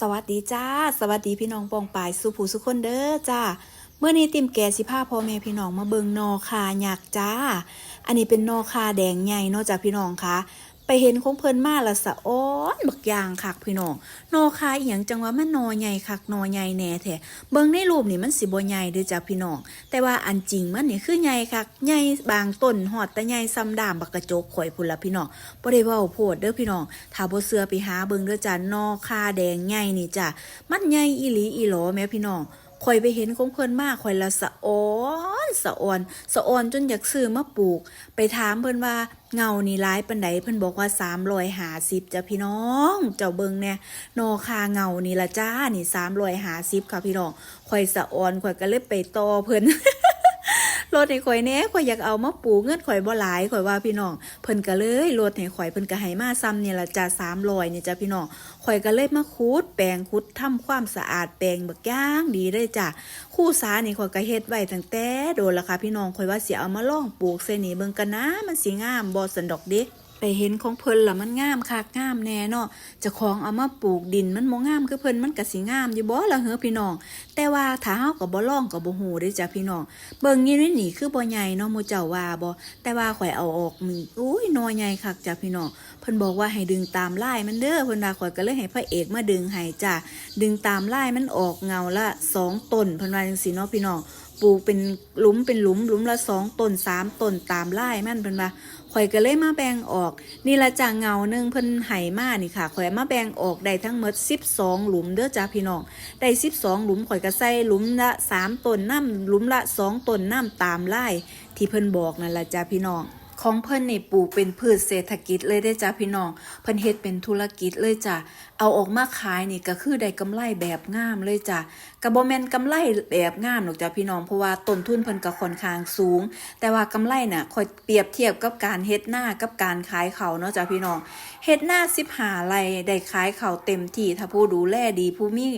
สวัสดีจ้า สวัสดีพี่น้องปองปายสุผู้สุคนเด้อจ้าเมื่อนี้ติมแกสิผ้าพ่อแม่พี่น้องมาเบิงนอคาหยักจ้า อันนี้เป็นนอคาแดงใหญ่นอกจากพี่น้องคะ ไปเห็นของเพิ่นมาละสะอ้อนบักอยางคักพี่น้องนอคาอีหยังจังว่ามันนอใหญ่คักนอใหญ่แหน่แท้เบิ่งในรูปนี่มันสิบ่ใหญ่เด้อจ้าพี่น้องแต่ว่าอันจริงมันนี่คือใหญ่คักใหญ่บางต้นหอดแต่ใหญ่ซ้ำดามบักกระจกข่อยพุ่นละพี่น้องบ่ได้เว้าโพดเด้อพี่น้องถ้าบ่เชื่อไปหาเบิ่งเด้อจ้านอคาแดงใหญ่นี่จ้ะมันใหญ่อีหลีอีหลอแม่พี่น้อง ข่อยไปเห็นของเพิ่นมาข่อยละสะออนสะออนสะออนจนอยากซื้อมาปลูก ไปถามเพิ่นว่าเงานี่ร้ายปันใดเพิ่นบอกว่าสามรอยหาสิบจ้ะพี่น้อง เจ้าเบิงเนี่ยนอคาเงานี่ละจ้านี่350ค่ะพี่น้องข่อยสะออนข่อยก็เลยไปต่อเพิ่น รถให้ข่อยแน่ข่อยอยากเอามาปลูกเงินข่อยบ่หลายข่อยว่าพี่น้องเพิ่นก็เลยรถให้ข่อยเพิ่นก็ให้มาซ้ำเนี่ยละจ้ามลอยเนี่ยจ้าพี่น้องข่อยก็เลยมาขุดแปลงคุดทำความสะอาดแปลงบักย่างดีเลยจ้ะคู่สานี่ข่อยก็เฮ็ดไว้ตั้งแต่โดนละค่ะพี่น้องข่อยว่าสิเอามาลองปลูกเสนีเบิ่งกันนะมันสิงามบ่สันดอกเด้ ไปเห็นของเพิ่นล่ะมันงามคักงามแน่เนาะจ้าของเอามาปลูกดินมันบ่งามคือเพิ่นมันก็สิงามอยู่บ่ล่ะเฮ้อพี่น้อง แต่ว่าถ้าเฮาก็บ่ลองก็บ่ฮู้เด้จ้ะพี่น้อง เบิ่งอยู่ในนี่คือบ่ใหญ่เนาะหมู่เจ้าว่าบ่แต่ว่าข่อยเอาออกมึงอุ้ยหนอใหญ่คักจ้ะพี่น้องเพิ่นบอกว่าให้ดึงตามลายมันเด้อเพิ่นว่าข่อยก็เลยให้พระเอกมาดึงให้จ้ะดึงตามลายมันออกเงาละสองต้นเพิ่นว่าจังซี่เนาะพี่น้อง ปลูกเป็นหลุมเป็นหลุมหลุมละสองต้นสามต้นตามไล่มันเป็นว่าข่อยก็เลยมาแบ่งออก นี่ละจากเงาหนึ่งเพิ่นไห่มานี่ค่ะข่อยมาแบ่งออกได้ทั้งหมด12หลุมเด้อจ้าพี่น้องได้12หลุมข่อยก็ใส่หลุมละ3ต้นน้ำหลุมละ2ต้นน้ำตามไล่ที่เพิ่นบอกนั่นละจ้าพี่น้อง ของเพิ่นนี่ปลูกเป็นพืชเศรษฐกิจเลยได้จ้ะพี่น้อง เพิ่นเฮ็ดเป็นธุรกิจเลยจ้ะเอาออกมาขายนี่ก็คือได้กำไรแบบงามเลยจ้ะก็บ่แม่นกำไรแบบงามหรอกจ้ะพี่น้องเพราะว่าต้นทุนเพิ่นก็ค่อนข้างสูง แต่ว่ากำไรน่ะค่อยเปรียบเทียบกับการเฮ็ดหน้ากับการขายเขาเนาะจ้ะพี่น้องเฮ็ดหน้า15ไร่ได้ขายเขาเต็มที่ถ้าผู้ดูแลดีผู้มี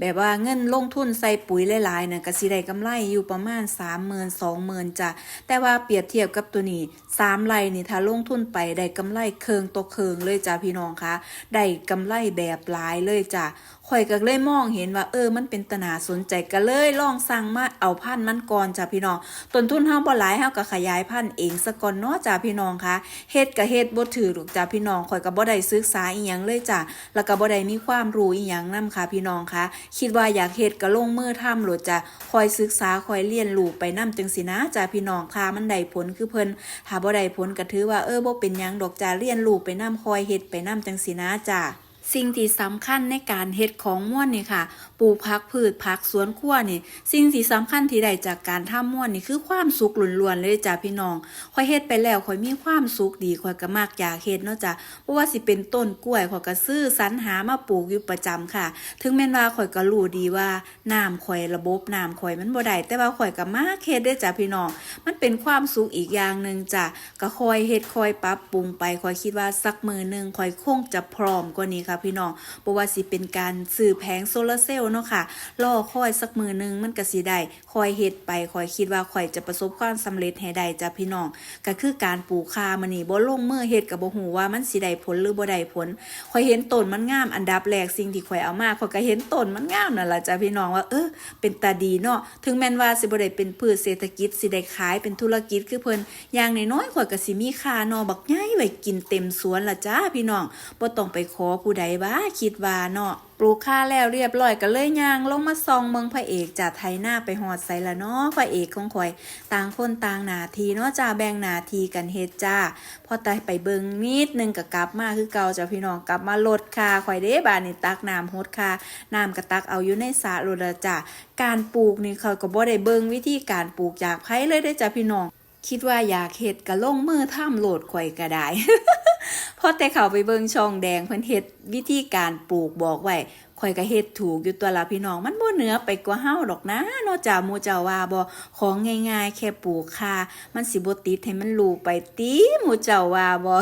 แบบว่าเงินลงทุนใส่ปุ๋ยหลายๆน่ะก็สิได้กำไรอยู่ประมาณ30,000 20,000จ้ะแต่ว่าเปรียบเทียบกับตัวนี้ามไร่นี่ถ้าลงทุนไปได้กำไรเคืองตกเคืองเลยจ้ะพี่น้องคะได้กำไรแบบหลายเลยจ้ะข่อยก็เลยมองเห็นว่า เออ มันเป็นตนาสนใจก็เลยลองสั่งมาเอาพันธุ์มันก่อนจ้ะพี่น้องต้นทุนเฮาบ่หลายเฮาก็ขยายพันธุ์เองซะก่อนเนาะจ้ะพี่น้องคะเฮ็ดก็เฮ็ดบ่ถือหรอกจ้ะพี่น้องข่อยก็บ่ได้ศึกษาอีหยังเลยจ้ะแล้วก็บ่ได้มีความรู้อีหยังนํค่ะพี่น้องคะคิดว่าอยากเฮ็ดก็ลงมือทำโลดจ้ะคอยศึกษาคอยเรียนรู้ไปนํจังสินะจ้ะพี่น้องค่ะมันได้ผลคือเพิ่นถ้าบ่ได้ผลก็ถือว่าเออบ่เป็นหยังดอกจ้ะเรียนรู้ไปนํคอยเฮ็ดไปนํจังสินะจ้ะ สิ่งที่สำคัญในการเฮ็ดของม่วนนี่ค่ะ ปลูกผักพืชผักสวนครัวนี่ สิ่งที่สำคัญที่ได้จากการทำม่วนนี่คือความสุขล้วนๆเลยจ้ะพี่น้องข่อยเฮ็ดไปแล้วข่อยมีความสุขดีข่อยก็มักอยากเฮ็ดเนาะจ้ะบ่ว่าสิเป็นต้นกล้วยข่อยก็ซื้อสรรหามาปลูกอยู่ประจำค่ะ ถึงแม้ว่าข่อยก็รู้ดีว่าน้ำข่อยระบบน้ำข่อยมันบ่ได้แต่ว่าข่อยก็มักเฮ็ดเด้อจ้ะพี่น้อง มันเป็นความสุขอีกอย่างหนึ่งจ้ะก็คอยเฮ็ดคอยปรับปรุงไปคอยคิดว่าสักมือหนึ่งคอยคงจะพร้อมกว่านี้ค่ะพี่น้องบ่ว่าสิเป็นการซื้อแผงโซลาร์เซลล์เนาะค่ะรอคอยสักมือหนึ่งมันก็สิได้คอยเฮ็ดไปคอยคิดว่าคอยจะประสบความสำเร็จให้ได้จ้ะพี่น้องก็คือการปลูกคามันนี่บ่ลงมือเฮ็ดก็บ่ฮู้ว่ามันสิได้ผลหรือบ่ได้ผลคอยเห็นต้นมันงามอันดับแรกสิ่งที่คอยเอามาคอยก็เห็นต้นมันงามนั่นล่ะจ้ะพี่น้องว่าเออเป็นตาดีเนาะถึงแม้นว่าสิบ่ได้เป็นพืชเศรษฐกิจสิได้ขายเป็นธุรกิจคือเพิ่นอย่างน้อยๆข่อยก็สิมีค่านอบักใหญ่ไว้กินเต็มสวนละจ้าพี่น้องบ่ต้องไปขอผู้ใดว่าคิดว่าเนาะปลูกค่าแล้วเรียบร้อยก็เลยย่างลงมาซองเมืองพระเอกจากไทยหน้าไปหอดใส่ละเนาะพระเอกของข่อย ต่างคนต่างนาทีเนาะจ้าแบ่งนาทีกันเฮ็ดจ้าพอตายไปเบิงนิดนึงก็กลับมาคือเก่าจ้าพี่น้องกลับมาลดค่าข่อยเด้บานนี่ตักน้ำโฮดค่าน้ำก็ตักเอาอยู่ในสระโลดละจ้าการปลูกนี่เขาก็บ่ได้เบิงวิธีการปลูกจากไผเลยเด้จ้าพี่น้องคิดว่าอยากเฮ็ดก็ลงมือทำโหลดข่อยก็ได้ อแต่เขาไปเบิ่งช่องแดงเพิ่นเฮ็ดวิธีการปลูกบอกไว้ข่อยก็เฮ็ดถูกอยู่ตัวละพี่น้องมันบ่เหนือไปกว่าเฮาดอกนะนอกจ้าหมู่เจ้าว่าบ่ของง่ายๆ แค่ปลูกค่ะ มันสิบ่ติดให้มันลูกไปติหมู่เจ้าว่าบ่